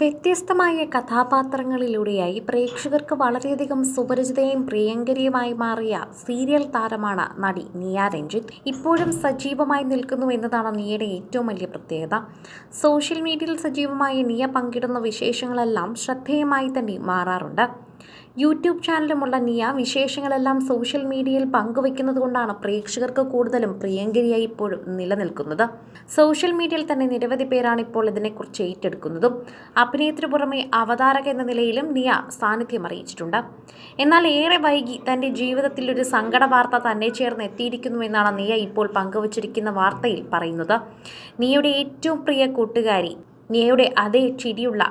വ്യത്യസ്തമായ കഥാപാത്രങ്ങളിലൂടെയായി പ്രേക്ഷകർക്ക് വളരെയധികം സുപരിചിതയും പ്രിയങ്കരിയുമായി മാറിയ സീരിയൽ താരമാണ് നടി നിയ രഞ്ജിത്ത്. ഇപ്പോഴും സജീവമായി നിൽക്കുന്നു എന്നതാണ് നിയയുടെ ഏറ്റവും വലിയ പ്രത്യേകത. സോഷ്യൽ മീഡിയയിൽ സജീവമായി നിയ പങ്കിടുന്ന വിശേഷങ്ങളെല്ലാം ശ്രദ്ധേയമായി തന്നെ മാറാറുണ്ട്. യൂട്യൂബ് ചാനലുമുള്ള നിയ വിശേഷങ്ങളെല്ലാം സോഷ്യൽ മീഡിയയിൽ പങ്കുവെക്കുന്നത് കൊണ്ടാണ് പ്രേക്ഷകർക്ക് കൂടുതലും പ്രിയങ്കരിയായി ഇപ്പോഴും നിലനിൽക്കുന്നത്. സോഷ്യൽ മീഡിയയിൽ തന്നെ നിരവധി പേരാണ് ഇപ്പോൾ ഇതിനെക്കുറിച്ച് ഏറ്റെടുക്കുന്നതും. അഭിനയത്തിനു പുറമെ അവതാരക എന്ന നിലയിലും നിയ സാന്നിധ്യം അറിയിച്ചിട്ടുണ്ട്. എന്നാൽ ഏറെ വൈകി തന്റെ ജീവിതത്തിൽ ഒരു സങ്കട വാർത്ത തന്നെ ചേർന്ന് എത്തിയിരിക്കുന്നുവെന്നാണ് നിയ ഇപ്പോൾ പങ്കുവച്ചിരിക്കുന്ന വാർത്തയിൽ പറയുന്നത്. നിയയുടെ ഏറ്റവും പ്രിയ കൂട്ടുകാരി നിയയുടെ അതേ ചിരിയുള്ള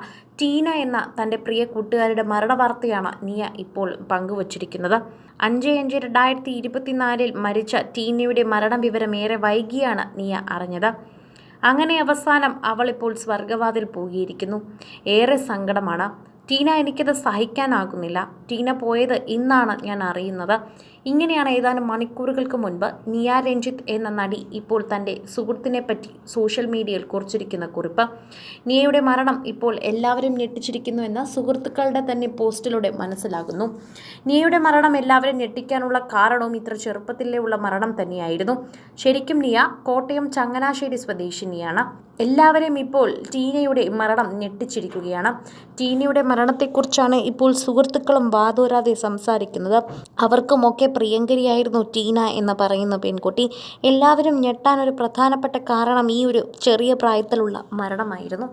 ടീന എന്ന തന്റെ പ്രിയ കൂട്ടുകാരുടെ മരണവാർത്തയാണ് നിയ ഇപ്പോൾ പങ്കുവച്ചിരിക്കുന്നത്. അഞ്ച് അഞ്ച് രണ്ടായിരത്തി ഇരുപത്തിനാലിൽ മരിച്ച ടീനയുടെ മരണവിവരം ഏറെ വൈകിയാണ് നിയ അറിഞ്ഞത്. അങ്ങനെ അവസാനം അവൾ ഇപ്പോൾ സ്വർഗവാതിൽ പോകിയിരിക്കുന്നു ഏറെ സങ്കടമാണ്. ടീന എനിക്കത് സഹിക്കാനാകുന്നില്ല. ടീന പോയത് ഇന്നാണ് ഞാൻ അറിയുന്നത്. ഇങ്ങനെയാണ് ഏതാനും മണിക്കൂറുകൾക്ക് മുൻപ് നിയ രഞ്ജിത്ത് എന്ന നടി ഇപ്പോൾ തന്റെ സുഹൃത്തിനെപ്പറ്റി സോഷ്യൽ മീഡിയയിൽ കുറിച്ചിരിക്കുന്ന കുറിപ്പ്. നിയയുടെ മരണം ഇപ്പോൾ എല്ലാവരും ഞെട്ടിച്ചിരിക്കുന്നു എന്ന് സുഹൃത്തുക്കളുടെ തന്നെ പോസ്റ്റിലൂടെ മനസ്സിലാകുന്നു. നിയയുടെ മരണം എല്ലാവരും ഞെട്ടിക്കാനുള്ള കാരണവും ഇത്ര ചെറുപ്പത്തിലേ ഉള്ള മരണം തന്നെയായിരുന്നു. ശരിക്കും നിയ കോട്ടയം ചങ്ങനാശ്ശേരി സ്വദേശിനിയാണ്. എല്ലാവരെയും ഇപ്പോൾ ടീനയുടെ മരണം ഞെട്ടിച്ചിരിക്കുകയാണ്. ടീനയുടെ മരണത്തെക്കുറിച്ചാണ് ഇപ്പോൾ സുഹൃത്തുക്കളും വാതോരാതെ സംസാരിക്കുന്നത്. അവർക്കുമൊക്കെ പ്രിയങ്കരിയായിരുന്നു ടീന എന്ന് പറയുന്ന പെൺകുട്ടി. എല്ലാവരും ഞെട്ടാൻ ഒരു പ്രധാനപ്പെട്ട കാരണം ഈ ഒരു ചെറിയ പ്രായത്തിലുള്ള മരണമായിരുന്നു.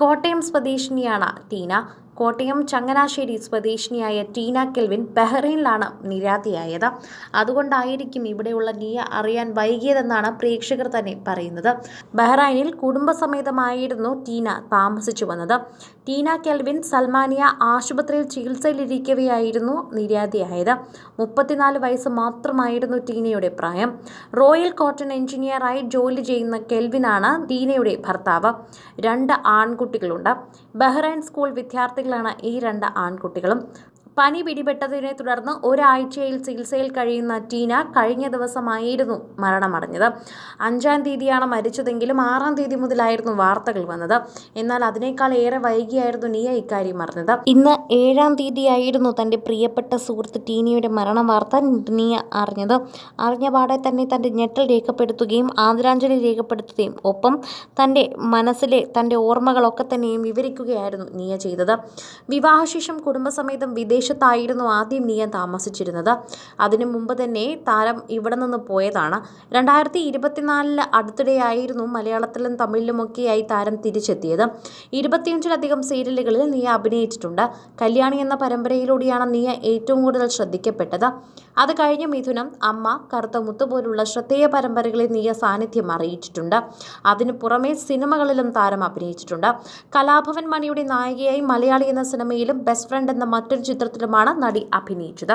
കോട്ടയം സ്വദേശിനിയാണ് ടീന. കോട്ടയം ചങ്ങനാശ്ശേരി സ്വദേശിനിയായ ടീന കെൽവിൻ ബഹ്റൈനിലാണ് നിര്യാതയായത് അതുകൊണ്ടായിരിക്കും ഇവിടെയുള്ള നിയ അറിയാൻ വൈകിയതെന്നാണ് പ്രേക്ഷകർ തന്നെ പറയുന്നത്. ബഹ്റൈനിൽ കുടുംബസമേതമായിരുന്നു ടീന താമസിച്ചു വന്നത്. ടീന കെൽവിൻ സൽമാനിയ ആശുപത്രിയിൽ ചികിത്സയിലിരിക്കവെയായിരുന്നു നിര്യാതയായത് മുപ്പത്തിനാല് വയസ്സ് മാത്രമായിരുന്നു ടീനയുടെ പ്രായം. റോയൽ കോട്ടൺ എഞ്ചിനീയറായി ജോലി ചെയ്യുന്ന കെൽവിനാണ് ടീനയുടെ ഭർത്താവ്. രണ്ട് ആൺകുട്ടികളുണ്ട്. ബഹ്റൈൻ സ്കൂൾ വിദ്യാർത്ഥികളാണ് ഈ രണ്ട് ആൺകുട്ടികളും. പനി പിടിപെട്ടതിനെ തുടർന്ന് ഒരാഴ്ചയിൽ ചികിത്സയിൽ കഴിയുന്ന ടീന കഴിഞ്ഞ ദിവസമായിരുന്നു മരണമടഞ്ഞത്. അഞ്ചാം തീയതിയാണ് മരിച്ചതെങ്കിലും ആറാം തീയതി മുതലായിരുന്നു വാർത്തകൾ വന്നത്. എന്നാൽ അതിനേക്കാൾ ഏറെ വൈകിയായിരുന്നു നിയ ഇക്കാര്യം അറിഞ്ഞത്. ഇന്ന് ഏഴാം തീയതിയായിരുന്നു തന്റെ പ്രിയപ്പെട്ട സുഹൃത്ത് ടീനയുടെ മരണ വാർത്ത നിയ അറിഞ്ഞത്. അറിഞ്ഞ പാടെ തന്നെ തന്റെ ഞെട്ടൽ രേഖപ്പെടുത്തുകയും ആദരാഞ്ജലി രേഖപ്പെടുത്തുകയും ഒപ്പം തന്റെ മനസ്സിലെ തന്റെ ഓർമ്മകളൊക്കെ തന്നെയും വിവരിക്കുകയായിരുന്നു നിയ ചെയ്തത്. വിവാഹശേഷം കുടുംബസമേതം വിദേശ വിദേശത്തായിരുന്നു ആദ്യം നിയ താമസിച്ചിരുന്നത്. അതിനു മുമ്പ് തന്നെ താരം ഇവിടെ നിന്ന് പോയതാണ്. രണ്ടായിരത്തി ഇരുപത്തിനാലിൽ അടുത്തിടെയായിരുന്നു മലയാളത്തിലും തമിഴിലുമൊക്കെയായി താരം തിരിച്ചെത്തിയത്. ഇരുപത്തിയഞ്ചിലധികം സീരിയലുകളിൽ നിയ അഭിനയിച്ചിട്ടുണ്ട്. കല്യാണി എന്ന പരമ്പരയിലൂടെയാണ് നിയ ഏറ്റവും കൂടുതൽ ശ്രദ്ധിക്കപ്പെട്ടത്. അത് കഴിഞ്ഞ് മിഥുനം അമ്മ കറുത്ത മുത്ത് പോലുള്ള ശ്രദ്ധേയ പരമ്പരകളിൽ നിയ സാന്നിധ്യം അറിയിച്ചിട്ടുണ്ട്. അതിനു പുറമെ സിനിമകളിലും താരം അഭിനയിച്ചിട്ടുണ്ട്. കലാഭവൻ മണിയുടെ നായികയായി മലയാളി എന്ന സിനിമയിലും ബെസ്റ്റ് ഫ്രണ്ട് എന്ന മറ്റൊരു ചിത്രത്തിലുമാണ് നടി അഭിനയിച്ചത്.